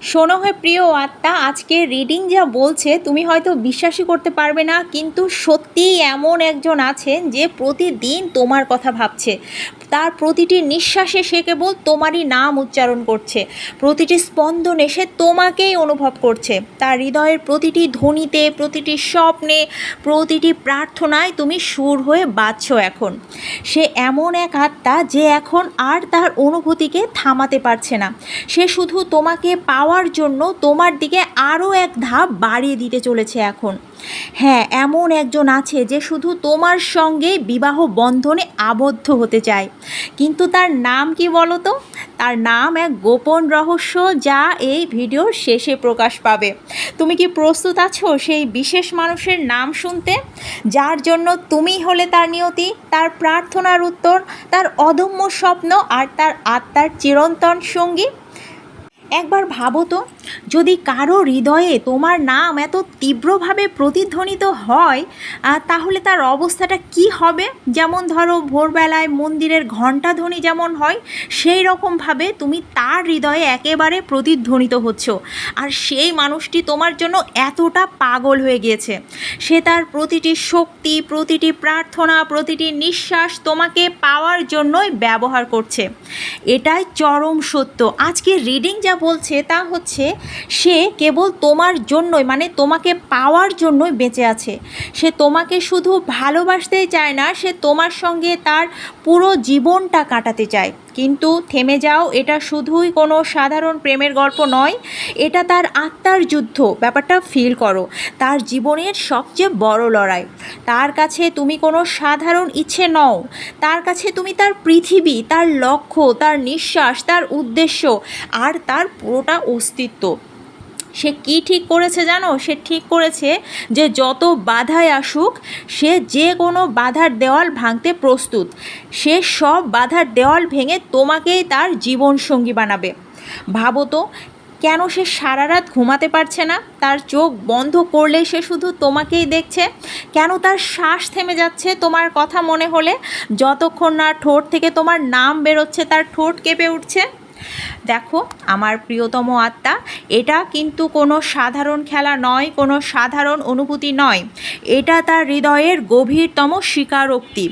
শোনো হয় প্রিয় আত্মা, আজকে রিডিং যা বলছে, তুমি হয়তো বিশ্বাসই করতে পারবে না, কিন্তু সত্যিই এমন একজন আছেন যে প্রতিদিন তোমার কথা ভাবছে। তার প্রতিটি নিঃশ্বাসে সে কেবল তোমারই নাম উচ্চারণ করছে। প্রতিটি স্পন্দন এসে তোমাকেই অনুভব করছে। তার হৃদয়ের প্রতিটি ধ্বনিতে, প্রতিটি স্বপ্নে, প্রতিটি প্রার্থনায় তুমি সুর হয়ে বাঁচছ এখন। সে এমন এক আত্মা যে এখন আর তার অনুভূতিকে থামাতে পারছে না। সে শুধু তোমাকে পাওয়ার জন্য তোমার দিকে আরও এক ধাপ বাড়িয়ে দিতে চলেছে এখন। হ্যাঁ এমন একজন আছে যে শুধু তোমার সঙ্গে বিবাহ বন্ধনে আবদ্ধ হতে চায়। কিন্তু তার নাম কি বলো তো তার নাম এক গোপন রহস্য যা এই ভিডিওর শেষে প্রকাশ পাবে। তুমি কি প্রস্তুত আছো সেই বিশেষ মানুষের নাম শুনতে? যার জন্য তুমি হলে তার নিয়তি, তার প্রার্থনার উত্তর, তার অদম্য স্বপ্ন আর তার আত্মার চিরন্তন সঙ্গী। একবার ভাবো তো। যদি কারও হৃদয়ে তোমার নাম এত তীব্রভাবে প্রতিধ্বনিত হয় তাহলে তার অবস্থাটা কি হবে? যেমন ধরো, ভোরবেলায় মন্দিরের ঘণ্টাধ্বনি যেমন হয়, সেই রকমভাবে তুমি তার হৃদয়ে একেবারে প্রতিধ্বনিত হচ্ছ। আর সেই মানুষটি তোমার জন্য এতটা পাগল হয়ে গিয়েছে। সে তার প্রতিটি শক্তি, প্রতিটি প্রার্থনা, প্রতিটি নিঃশ্বাস তোমাকে পাওয়ার জন্যই ব্যবহার করছে। এটাই চরম সত্য। আজকে রিডিং যা বলছে তা হচ্ছে সে কেবল তোমার জন্যই মানে তোমাকে পাওয়ার জন্যই বেঁচে আছে। সে তোমাকে শুধু ভালোবাসতেই চায় না, সে তোমার সঙ্গে তার পুরো জীবনটা কাটাতে চায়। কিন্তু থেমে যাও, এটা শুধুই কোনো সাধারণ প্রেমের গল্প নয়, এটা তার আত্মার যুদ্ধ। ব্যাপারটা ফিল করো, তার জীবনের সবচেয়ে বড় লড়াই। তার কাছে তুমি কোনো সাধারণ ইচ্ছে নও। তার কাছে তুমি তার পৃথিবী, তার লক্ষ্য, তার নিঃশ্বাস, তার উদ্দেশ্য আর তার পুরোটা অস্তিত্ব। সে কি ঠিক করেছে জানো? সে ঠিক করেছে যে যত বাধাই আসুক, সে যে কোনো বাধার দেওয়াল ভাঙতে প্রস্তুত। সে সব বাধার দেওয়াল ভেঙে তোমাকেই তার জীবনসঙ্গী বানাবে। ভাবো তো কেন সে সারা রাত ঘুমাতে পারছে না? তার চোখ বন্ধ করলেই সে শুধু তোমাকেই দেখছে? কেন তার শ্বাস থেমে যাচ্ছে তোমার কথা মনে হলে? যতক্ষণ না ঠোঁট থেকে তোমার নাম বেরোচ্ছে, তার ঠোঁট কেঁপে উঠছে। দেখো, আমার প্রিয়তম আত্মা, এটা কিন্তু কোনো সাধারণ খেলা নয়, কোনো সাধারণ অনুভূতি নয়। এটা তার হৃদয়ের গভীরতম স্বীকারোক্তি।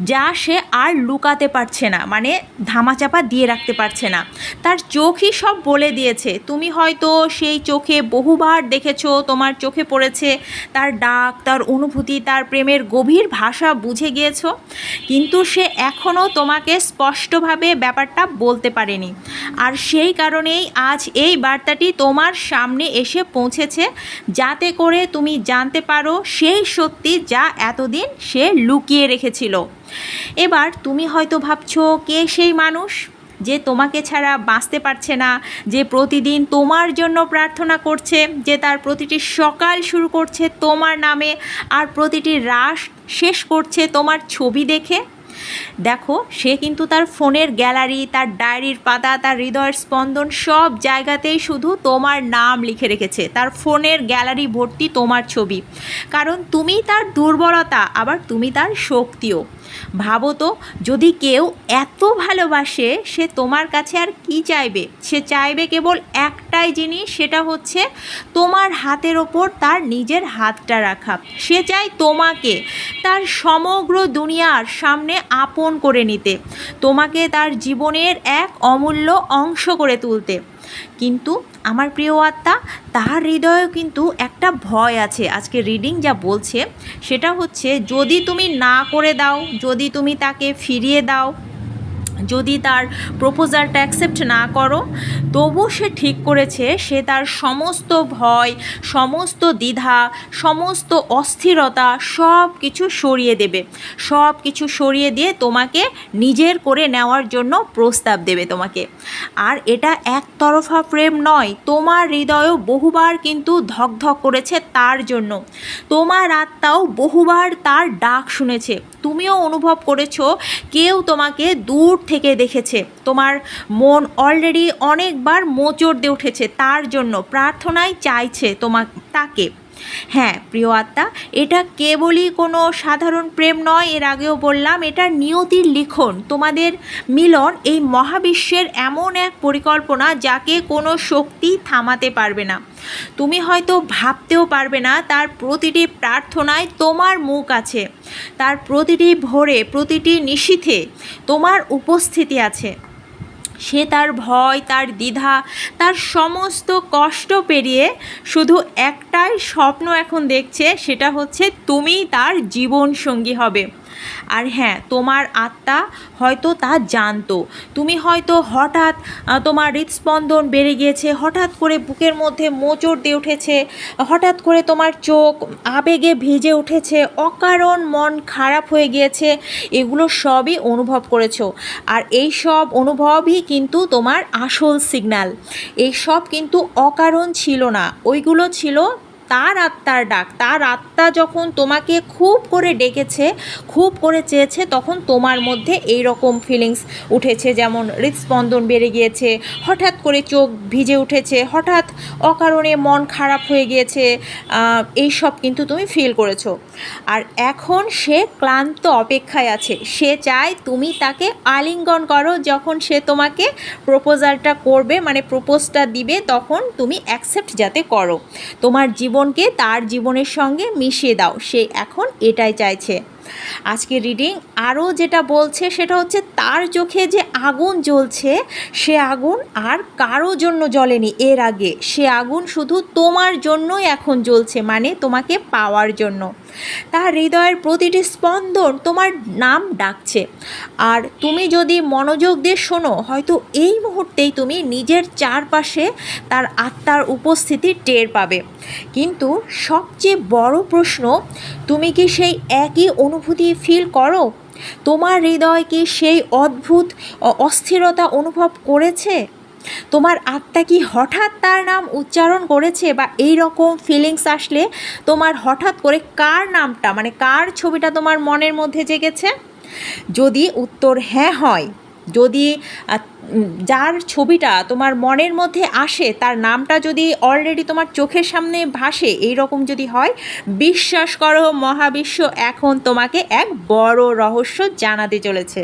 যা সে আর লুকাতে পারছে না মানে ধামাচাপা দিয়ে রাখতে পারছে না। তার চোখই সব বলে দিয়েছে, তুমি হয়তো সেই চোখে বহুবার দেখেছ, তোমার চোখে পড়েছে, তার ডাক, তার অনুভূতি, তার প্রেমের গভীর ভাষা বুঝে গিয়েছো? কিন্তু সে এখনও তোমাকে স্পষ্টভাবে ব্যাপারটা বলতে পারেনি। আর সেই কারণেই আজ এই বার্তাটি তোমার সামনে এসে পৌঁছেছে, যাতে করে তুমি জানতে পারো সেই সত্যি যা এতদিন সে লুকিয়ে রেখেছিল। এবার তুমি হয়তো ভাবছ, কে সেই মানুষ যে তোমাকে ছাড়া বাঁচতে পারছে না, যে প্রতিদিন তোমার জন্য প্রার্থনা করছে, যে তার প্রতিটি সকাল শুরু করছে তোমার নামে আর প্রতিটি রাস শেষ করছে তোমার ছবি দেখে? দেখো, সে কিন্তু তার ফোনের গ্যালারি, তার ডায়েরির পাতা, তার হৃদয়ের স্পন্দন সব জায়গাতেই শুধু তোমার নাম লিখে রেখেছে। তার ফোনের গ্যালারি ভর্তি তোমার ছবি। কারণ তুমি তার দুর্বলতা, আবার তুমি তার শক্তিও। ভাবো তো, যদি কেউ এত ভালোবাসে, সে তোমার কাছে আর কি চাইবে? সে চাইবে কেবল একটাই জিনিস, সেটা হচ্ছে তোমার হাতের ওপর তার নিজের হাতটা রাখা। সে চায় তোমাকে, তার সমগ্র দুনিয়ার সামনে আপন করে নিতে, তোমাকে তার জীবনের এক অমূল্য অংশ করে তুলতে। কিন্তু আমার প্রিয় আত্মা, তাহার হৃদয়েও কিন্তু একটা ভয় আছে। আজকে রিডিং যা বলছে, সেটা হচ্ছে, যদি তুমি না করে দাও, যদি তুমি তাকে ফিরিয়ে দাও যদি তার প্রপোজালটা অ্যাকসেপ্ট না করো, তবু সে ঠিক করেছে, সে তার সমস্ত ভয়, সমস্ত দ্বিধা, সমস্ত অস্থিরতা সব কিছু সরিয়ে দেবে। সব কিছু সরিয়ে দিয়ে তোমাকে নিজের করে নেওয়ার জন্য প্রস্তাব দেবে তোমাকে। আর এটা একতরফা প্রেম নয়, তোমার হৃদয়ও বহুবার কিন্তু ধকধক করেছে তার জন্য। তোমার আত্মাও বহুবার তার ডাক শুনেছে। তুমিও অনুভব করেছ, কেউ তোমাকে দূর থেকে দেখেছে। তোমার মন অলরেডি অনেকবার মোচড় দিয়ে উঠেছে, তার জন্য প্রার্থনায় চাইছে তোমা তাকে। হ্যাঁ প্রিয় আত্মা, এটা কেবলই কোনো সাধারণ প্রেম নয়, এর আগেও বললাম, এটা নিয়তির লিখন। তোমাদের মিলন এই মহাবিশ্বের এমন এক পরিকল্পনা যাকে কোনো শক্তি থামাতে পারবে না। তুমি হয়তো ভাবতেও পারবে না, তার প্রতিটি প্রার্থনায় তোমার মুখ আছে, তার প্রতিটি ভোরে, প্রতিটি নিশীথে তোমার উপস্থিতি আছে। সে তার ভয়, তার দ্বিধা, তার সমস্ত কষ্ট পেরিয়ে শুধু একটাই স্বপ্ন এখন দেখছে, সেটা হচ্ছে তুমি তার জীবন সঙ্গী হবে। আর হ্যাঁ তোমার আত্মা হয়তো তা জানতো। তুমি হয়তো হঠাৎ তোমার হৃদস্পন্দন বেড়ে গিয়েছে, হঠাৎ করে বুকের মধ্যে মোচড় দিয়ে উঠেছে, হঠাৎ করে তোমার চোখ আবেগে ভিজে উঠেছে, অকারণ মন খারাপ হয়ে গিয়েছে, এগুলো সবই অনুভব করেছ। আর এই সব অনুভবই কিন্তু তোমার আসল সিগন্যাল এই সব কিন্তু অকারণ ছিল না। ওইগুলো ছিল তার আত্মার ডাক, তার আত্মা যখন তোমাকে খুব করে ডেকেছে, খুব করে চেয়েছে, তখন তোমার মধ্যে এই রকম ফিলিংস উঠেছে। যেমন হৃদস্পন্দন বেড়ে গিয়েছে, হঠাৎ করে চোখ ভিজে উঠেছে, হঠাৎ অকারণে মন খারাপ হয়ে গিয়েছে এই সব কিন্তু তুমি ফিল করেছ। আর এখন সে ক্লান্ত অপেক্ষায় আছে। সে চায় তুমি তাকে আলিঙ্গন করো। যখন সে তোমাকে প্রপোজালটা করবে মানে প্রপোজটা দিবে, তখন তুমি অ্যাকসেপ্ট যাতে করো। তোমার জীবনকে তার জীবনের সঙ্গে মিশিয়ে দাও। সে এখন এটাই চাইছে। আজকে রিডিং আরও যেটা বলছে সেটা হচ্ছে, তার চোখে যে আগুন জ্বলছে, সে আগুন আর কারও জন্য জ্বলেনি। এর আগে, সে আগুন শুধু তোমার জন্যই এখন জ্বলছে মানে তোমাকে পাওয়ার জন্য। তার হৃদয়ের প্রতিটি স্পন্দন তোমার নাম ডাকছে। আর তুমি যদি মনোযোগ দিয়ে শোনো, হয়তো এই মুহূর্তেই তুমি নিজের চারপাশে তার আত্মার উপস্থিতি টের পাবে। কিন্তু সবচেয়ে বড় প্রশ্ন, তুমি কি সেই একই অনুভূতি ফিল করো? তোমার হৃদয় কি সেই অদ্ভুত অস্থিরতা অনুভব করেছে? তোমার আত্মা কি হঠাৎ তার নাম উচ্চারণ করেছে বা এই রকম ফিলিংস আসলে তোমার হঠাৎ করে কার নামটা মানে কার ছবিটা তোমার মনের মধ্যে জেগেছে? যদি উত্তর হ্যাঁ হয় যদি যার ছবিটা তোমার মনের মধ্যে আসে, তার নামটা যদি অলরেডি তোমার চোখের সামনে ভাসে এই রকম যদি হয়, বিশ্বাস করো মহাবিশ্ব এখন তোমাকে এক বড় রহস্য জানাতে চলেছে।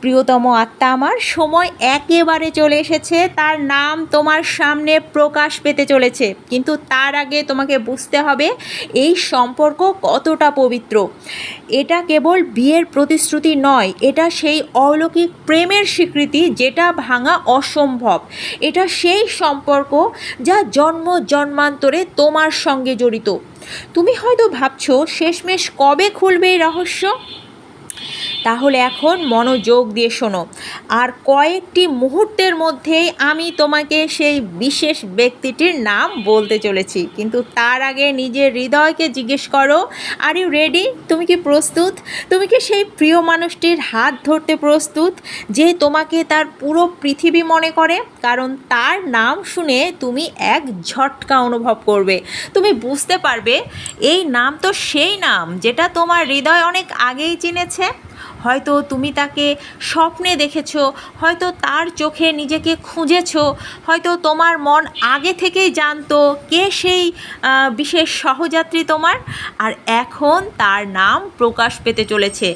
প্রিয়তম আত্মা আমার। সময় একেবারে চলে এসেছে। তার নাম তোমার সামনে প্রকাশ পেতে চলেছে। কিন্তু তার আগে তোমাকে বুঝতে হবে, এই সম্পর্ক কতটা পবিত্র। এটা কেবল বিয়ের প্রতিশ্রুতি নয়, এটা সেই অলৌকিক প্রেমের স্বীকৃতি যেটা ভাঙা অসম্ভব। এটা সেই সম্পর্ক যা জন্ম জন্মান্তরে তোমার সঙ্গে জড়িত। তুমি হয়তো ভাবছ, শেষমেশ কবে খুলবে এই রহস্য? তাহলে এখন মনোযোগ দিয়ে শোনো। আর কয়েকটি মুহূর্তের মধ্যেই আমি তোমাকে সেই বিশেষ ব্যক্তিটির নাম বলতে চলেছি। কিন্তু তার আগে নিজের হৃদয়কে জিজ্ঞেস করো আর ইউ রেডি তুমি কি প্রস্তুত? তুমি কি সেই প্রিয় মানুষটির হাত ধরতে প্রস্তুত যে তোমাকে তার পুরো পৃথিবী মনে করে? কারণ তার নাম শুনে তুমি এক ঝটকা অনুভব করবে। তুমি বুঝতে পারবে, এই নাম তো সেই নাম যেটা তোমার হৃদয় অনেক আগেই চিনেছে। হয়তো তুমি তাকে স্বপ্নে দেখেছ, হয়তো তার চোখে নিজেকে খুঁজেছো, হয়তো তোমার মন আগে থেকেই জানতো কে সেই বিশেষ সহযাত্রী তোমার। আর এখন তার নাম প্রকাশ পেতে চলেছে।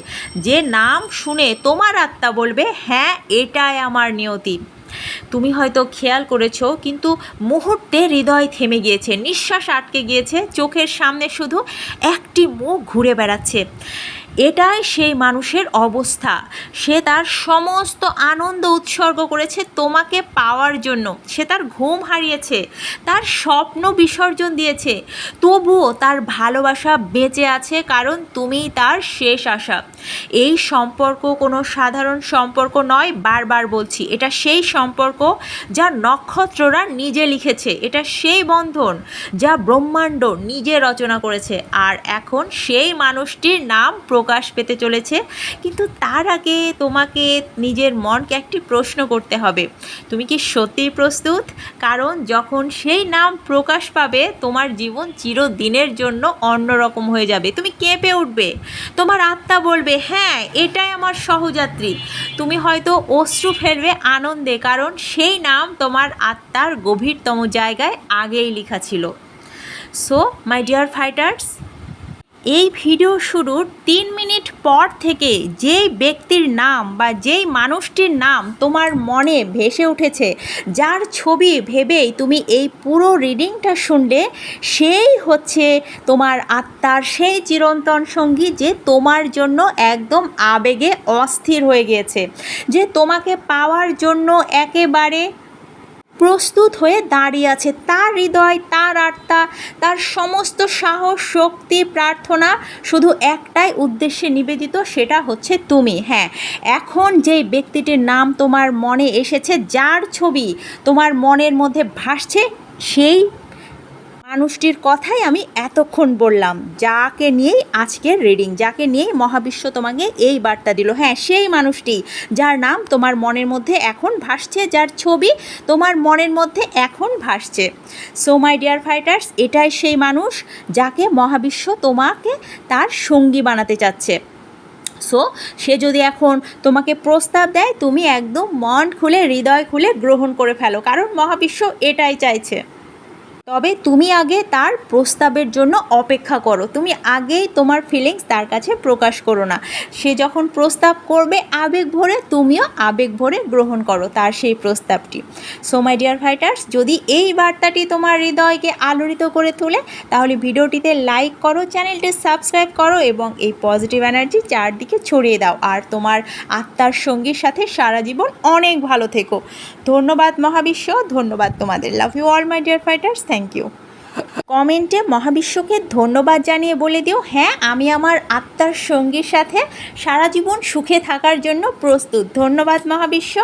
যে নাম শুনে তোমার আত্মা বলবে হ্যাঁ এটাই আমার নিয়তি। তুমি হয়তো খেয়াল করেছ, কিন্তু মুহূর্তে হৃদয় থেমে গিয়েছে, নিঃশ্বাস আটকে গিয়েছে, চোখের সামনে শুধু একটি মুখ ঘুরে বেড়াচ্ছে। এটাই সেই মানুষের অবস্থা। সে তার সমস্ত আনন্দ উৎসর্গ করেছে তোমাকে পাওয়ার জন্য। সে তার ঘুম হারিয়েছে, তার স্বপ্ন বিসর্জন দিয়েছে। তবুও তার ভালোবাসা বেঁচে আছে কারণ তুমি তার শেষ আশা। এই সম্পর্ক কোনো সাধারণ সম্পর্ক নয়, বারবার বলছি। এটা সেই সম্পর্ক যা নক্ষত্ররা নিজে লিখেছে। এটা সেই বন্ধন যা ব্রহ্মাণ্ড নিজে রচনা করেছে। আর এখন সেই মানুষটির নাম প্রকাশ পেতে চলেছে। কিন্তু তার আগে তোমাকে নিজের মনকে একটি প্রশ্ন করতে হবে। তুমি কি সত্যিই প্রস্তুত? কারণ যখন সেই নাম প্রকাশ পাবে, তোমার জীবন চিরদিনের জন্য অন্যরকম হয়ে যাবে। তুমি কেঁপে উঠবে। তোমার আত্মা বলবে হ্যাঁ এটাই আমার সহযাত্রী। তুমি হয়তো অশ্রু ফেলবে আনন্দে, কারণ সেই নাম তোমার আত্মার গভীরতম জায়গায় আগেই লেখা ছিল। সো মাই ডিয়ার ফাইটার্স এই ভিডিও শুরুর তিন মিনিট পর থেকে যেই ব্যক্তির নাম বা যেই মানুষটির নাম তোমার মনে ভেসে উঠেছে, যার ছবি ভেবেই তুমি এই পুরো রিডিংটা শুনলে, সেই হচ্ছে তোমার আত্মার সেই চিরন্তন সঙ্গী যে তোমার জন্য একদম আবেগে অস্থির হয়ে গিয়েছে, যে তোমাকে পাওয়ার জন্য একেবারে প্রস্তুত হয়ে দাঁড়িয়ে আছে। তার হৃদয়, তার আত্মা, তার সমস্ত সাহস, শক্তি, প্রার্থনা শুধু একটাই উদ্দেশ্যে নিবেদিত, সেটা হচ্ছে তুমি। হ্যাঁ এখন যে ব্যক্তিটির নাম তোমার মনে এসেছে, যার ছবি তোমার মনের মধ্যে ভাসছে, সেই মানুষটির কথাই আমি এতক্ষণ বললাম। যাকে নিয়েই আজকের রিডিং যাকে নিয়েই মহাবিশ্ব তোমাকে এই বার্তা দিল। হ্যাঁ সেই মানুষটি যার নাম তোমার মনের মধ্যে এখন ভাসছে, যার ছবি তোমার মনের মধ্যে এখন ভাসছে। সো মাই ডিয়ার ফাইটার্স এটাই সেই মানুষ যাকে মহাবিশ্ব তোমাকে তার সঙ্গী বানাতে চাচ্ছে। সো সে যদি এখন তোমাকে প্রস্তাব দেয়, তুমি একদম মন খুলে, হৃদয় খুলে গ্রহণ করে ফেলো। কারণ মহাবিশ্ব এটাই চাইছে। তবে তুমি আগে তার প্রস্তাবের জন্য অপেক্ষা করো। তুমি আগেই তোমার ফিলিংস তার কাছে প্রকাশ করো না। সে যখন প্রস্তাব করবে আবেগ ভরে, তুমিও আবেগ ভরে গ্রহণ করো তার সেই প্রস্তাবটি। সো মাই ডিয়ার ফাইটার্স যদি এই বার্তাটি তোমার হৃদয়কে আলোড়িত করে তোলে, তাহলে ভিডিওটিতে লাইক করো, চ্যানেলটি সাবস্ক্রাইব করো এবং এই পজিটিভ এনার্জি চারদিকে ছড়িয়ে দাও। আর তোমার আত্মার সঙ্গীর সাথে সারা জীবন অনেক ভালো থেকো। ধন্যবাদ মহাবিশ্ব, ধন্যবাদ তোমাদের। Love you all my dear fighters thank you. কমেন্টে মহাবিশ্বকে ধন্যবাদ জানিয়ে বলে দিও হ্যাঁ আমি আমার আত্মার সঙ্গীর সাথে সারা জীবন সুখে থাকার জন্য প্রস্তুত। ধন্যবাদ মহাবিশ্ব।